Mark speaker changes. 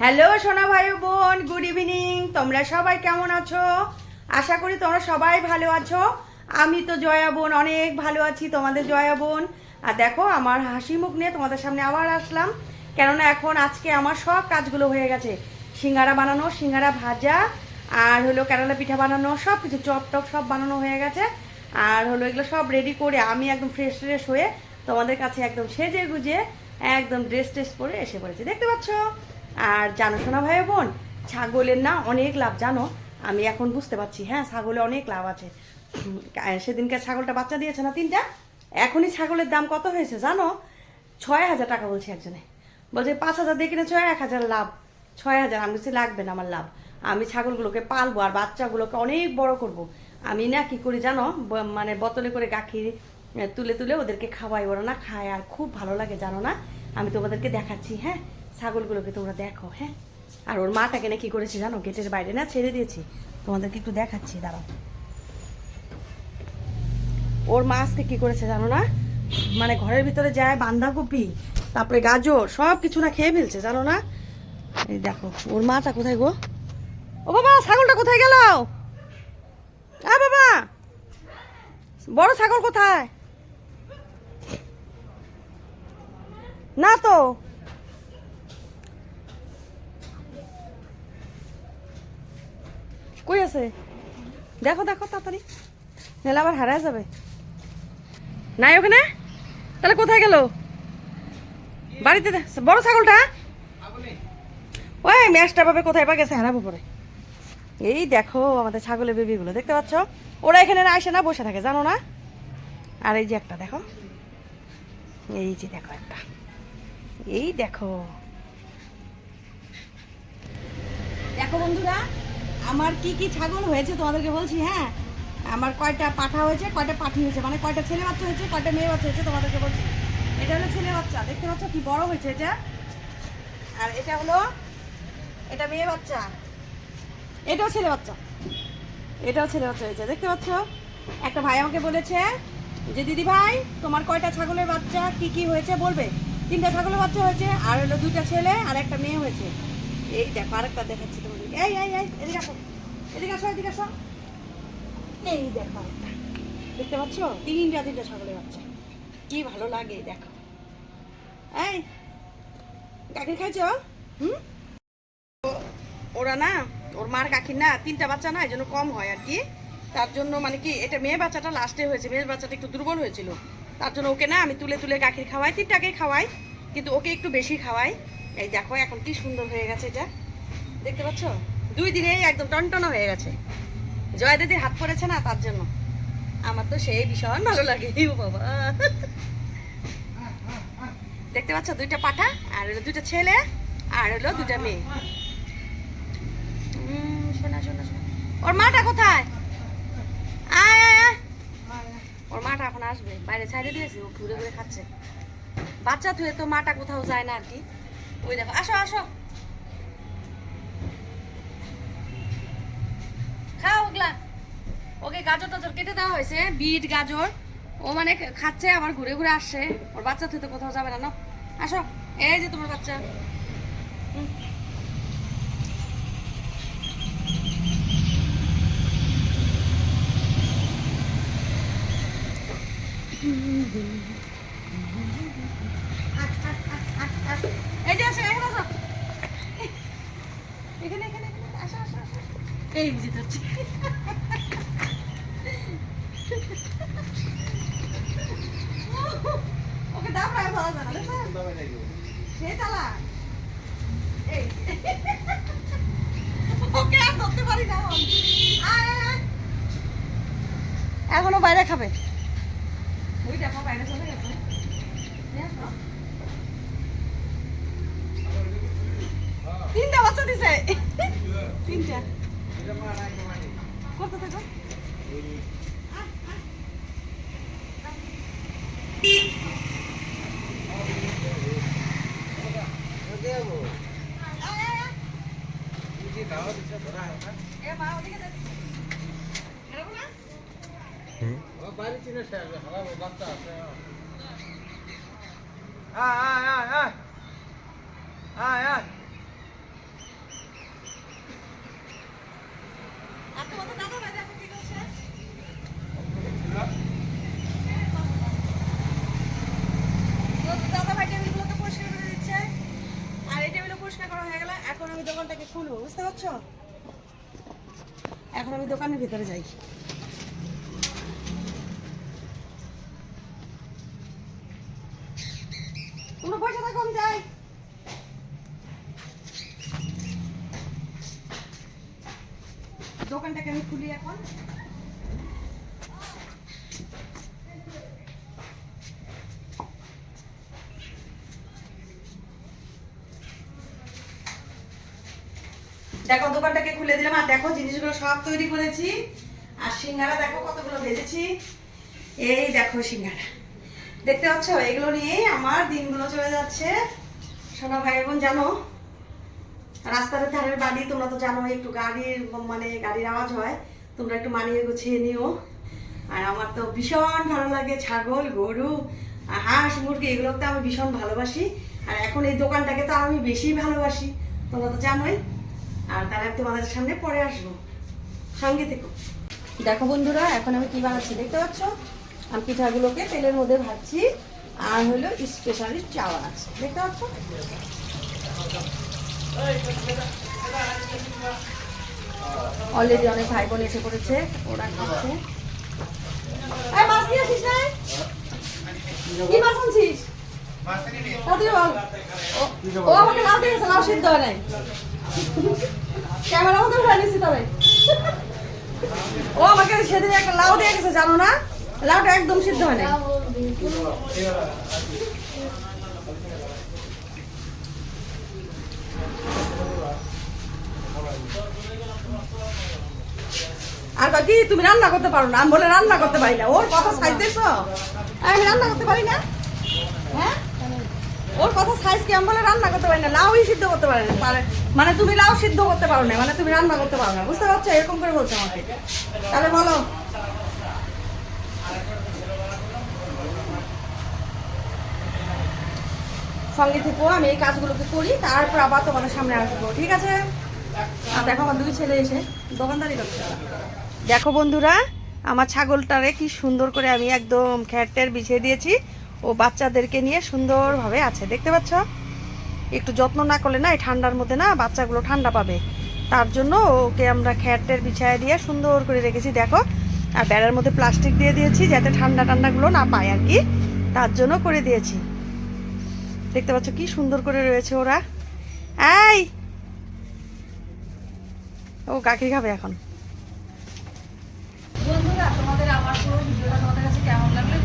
Speaker 1: Hello সোনা ভাই বোন, গুড ইভিনিং। তোমরা সবাই কেমন আছো? আশা করি তোমরা সবাই ভালো আছো। আমি তো জয়া বোন, অনেক ভালো আছি, তোমাদের জয়া বোন। আর দেখো, আমার হাসি মুখ নিয়ে তোমাদের সামনে আবার আসলাম। কেননা এখন আজকে আমার সব কাজগুলো হয়ে গেছে। সিঙ্গারা বানানো, সিঙ্গারা ভাজা, আর হলো কেরালা পিঠা বানানো সব কিছু চপ টপ সব বানানো হয়ে গেছে। আর হলো এগুলো সব রেডি করে আমি একদম ফ্রেশ ফ্রেশ হয়ে তোমাদের কাছে একদম সেজে গুজে, একদম ড্রেস ট্রেস পরে এসে পড়েছি। দেখতে পাচ্ছ? আর জানো শোনা ভাই বোন ছাগলের না অনেক লাভ জানো? আমি এখন বুঝতে পারছি হ্যাঁ ছাগলে অনেক লাভ আছে। উম, কা- সেদিনকে ছাগলটা বাচ্চা দিয়েছে না তিনটা? এখনই ছাগলের দাম কত হয়েছে জানো? ছয় হাজার টাকা বলছে একজনে। বলছে পাঁচ হাজার দিয়ে কিনেছো এক হাজার লাভ। ছয় হাজার আমি বলছি লাগবে না আমার লাভ। আমি ছাগলগুলোকে পালবো আর বাচ্চাগুলোকে অনেক বড় করব। আমি না কি করি জানো? মানে বোতলে করে গাখির তুলে তুলে ওদেরকে খাওয়াই ওরা না খায় আর খুব ভালো লাগে জানো না? আমি তোমাদেরকে দেখাচ্ছি হ্যাঁ? ছাগলগুলোকে তোমরা দেখো হ্যাঁ? আর ওর মাটাকে না কি করেছে জানো? গেটের বাইরে, না? ছেড়ে দিয়েছি। তোমাদেরকে একটু দেখাচ্ছি, দাঁড়াও। ওর মা আজকে কি করেছে জানো না? মানে ঘরের ভিতরে যায় বাঁধাকপি, তারপরে গাজর সব কিছু না খেয়ে ফেলছে, জানো না? এই দেখো, ওর মাটা কোথায় গো? ও বাবা, ছাগলটা কোথায় গেল? বাবা! বড় ছাগল কোথায়? না তো। কই আছে? দেখো দেখো, তাড়াতাড়ি। নাহলে আবার হারায় যাবে। নাই ওখানে? তাহলে কোথায় গেল? বাড়িতে বড় ছাগলটা? ওই ম্যাচটা পাবে কোথায়? পা গেছে, হারাবো পরে। এই দেখো, আমাদের ছাগলের বেবিগুলো দেখতে পাচ্ছ? ওরা এখানে আসে না, বসে থাকে, জানো না? আর এই যে একটা, দেখো। এই যে দেখো একটা। এই দেখো। দেখো বন্ধুরা আমার কি কি ছাগল হয়েছে তোমাদেরকে বলছি হ্যাঁ? আমার কয়টা পাঠা হয়েছে, কয়টা পাঠি হয়েছে মানে কয়টা ছেলে বাচ্চা হয়েছে, কয়টা মেয়ে বাচ্চা হয়েছে তোমাদেরকে বলছি। এটা হলো ছেলে বাচ্চা, দেখতে পাচ্ছ কি বড় হয়েছে এটা? আর এটা হলো, এটা মেয়ে বাচ্চা। এটাও ছেলে বাচ্চা। এটাও ছেলে বাচ্চা হয়েছে, দেখতে পাচ্ছ? একটা ভাই আমাকে বলেছে যে, দিদি ভাই, তোমার কয়টা ছাগলের বাচ্চা, কি কি হয়েছে বলবে? তিনটা ছাগলের বাচ্চা হয়েছে, আর হলো দুইটা ছেলে, আর একটা মেয়ে হয়েছে। এই দেখো, আরেকটা দেখাচ্ছি। এই এই এই, এদিকে আসো। এদিকে আসো এদিকে আসো। এই দেখো দেখতে পাচ্ছ? তিনটা তিনটা ছাগলের বাচ্চা। কি ভালো লাগে দেখো। এই গাখীর খাইছো? হুম? ওরা না, ওর মার কাকির না তিনটা বাচ্চা না, এই জন্য কম হয় আর কি। তার জন্য মানে কি, এটা মেয়ে বাচ্চাটা লাস্টে হয়েছে মেয়ে বাচ্চাটা একটু দুর্বল হয়েছিল। তার জন্য ওকে না, আমি তুলে তুলে গাখির খাওয়াই, তিনটাকেই খাওয়াই, কিন্তু ওকে একটু বেশি খাওয়াই। এই দেখো, এখন কি সুন্দর হয়ে গেছে এটা। দেখতে পাচ্ছ? দুই দিনেই একদম টনটনো হয়ে গেছে। জয় দিদির হাত পড়েছে না তার জন্য? আমার তো সেই ভীষণ ভালো লাগে। বাবা। দেখতে পাচ্ছ? দুইটা পাঠা, আর হলো দুইটা ছেলে, আর হলো দুইটা মেয়ে। শোনা শোনা ওর মাটা কোথায়? আয় আয় ওর মাটা এখন আসবে। বাইরে ছাইড়ে দিয়েছি, ও ঘুরে ঘুরে খাচ্ছে। বাচ্চা থুয়ে তো মাটা কোথাও যায় না আর কি। ওই দেখো, আসো আসো। ওকে গাজর টাজর কেটে দেওয়া হয়েছে, বিট, গাজর। ও মানে খাচ্ছে, আবার ঘুরে ঘুরে আসছে। ওর বাচ্চা তো কোথাও যাবে না। আসো। এই যে তোমার বাচ্চা। এই যে আসো এই বুঝে যাচ্ছে ওকে দাম রায় ভালো জানা দেখছেন? সে চালা এই ওকে আর ধরতে পারি না এখন। বাইরে খাবে। ওই দেখো বাইরে চলে গেছে। তিনটা বাচ্চা দিছে। তিনটা। করতে থাকো। এখন আমি খুলবো বুঝতে পারছ? এখন আমি দোকানের ভিতরে যাই। তোমরা থাকো, আমি যাই। দোকানটাকে আমি খুলি এখন। দেখো, দোকানটাকে খুলে দিলাম। আর দেখো, জিনিসগুলো সব তৈরি করেছি। আর সিঙ্গারা, দেখো কতগুলো ভেজেছি। এই দেখো সিঙ্গারা। দেখতে পাচ্ছ? এগুলো নিয়েই আমার দিনগুলো চলে যাচ্ছে। সোনা ভাই বোন জানো, রাস্তার ধারের বাড়ি তোমরা তো জানো একটু গাড়ির মানে গাড়ির আওয়াজ হয়। তোমরা একটু মানিয়ে গুছিয়ে নিও। আর আমার তো ভীষণ ভালো লাগে, ছাগল, গরু হাঁস, মুরগি এগুলো তো আমি ভীষণ ভালোবাসি। আর এখন এই দোকানটাকে তো আমি বেশি ভালোবাসি, তোমরা তো জানোই। আর আমি তোমাদের সামনে পরে আসব। সঙ্গে থেকো। দেখো বন্ধুরা, এখন আমি কি বানাচ্ছি, দেখতে পাচ্ছ? আমি পিঠাগুলোকে তেলের মধ্যে ভাজছি। আর হলো স্পেশালি চা বানাচ্ছি দেখতে পাচ্ছ? অলরেডি অনেক ভাই বোন এসে পড়েছে, ওরা খাচ্ছে। কি ও- আমাকে লাউ ক্যামেরা তবে। ও আমাকে সেদিন একটা লাউ দিয়ে গেছে, জানো না? লাউটা একদম সিদ্ধ হয় নাই। আর বাকি তুমি রান্না করতে পারো না, আমি বলে রান্না করতে পারি না। ওর কথা সাইতেছ আমি রান্না করতে পারি না? হ্যাঁ? ওর কথা সাইজ কি? আমি বলে রান্না করতে পারি না, লাউই সিদ্ধ করতে পারে না। মানে তুমি লাউ সিদ্ধ করতে পারো না মানে তুমি রান্না করতে পারো না। বুঝতে পারছ? এরকম করে বলছো আমাকে। তাহলে বলো। সঙ্গে থেকো, আমি এই কাজগুলোকে করি, তারপর আবার তোমাদের সামনে আসব, ঠিক আছে? দেখো আমার দুই ছেলে এসে, দোকানদারি করছে। দেখো বন্ধুরা, আমার ছাগলটারে কি সুন্দর করে আমি একদম খ্যাটের বিছিয়ে দিয়েছি। ও বাচ্চাদেরকে নিয়ে সুন্দরভাবে আছে, দেখতে পাচ্ছ? একটু যত্ন না করলে না, এই ঠান্ডার মধ্যে না বাচ্চাগুলো ঠান্ডা পাবে। তার জন্য ওকে আমরা খ্যাটের বিছায় দিয়ে সুন্দর করে রেখেছি, দেখো। আর বেড়ার মধ্যে প্লাস্টিক দিয়ে দিয়েছি, যাতে ঠান্ডা ঠান্ডাগুলো না পায় আর কি। তার জন্য করে দিয়েছি। দেখতে পাচ্ছ কি সুন্দর করে রয়েছে ওরা। এই! ও কাকি খাবে এখন। বন্ধুরা, তোমাদের আমার পুরো ভিডিওটা তোমাদের কাছে কেমন লাগল?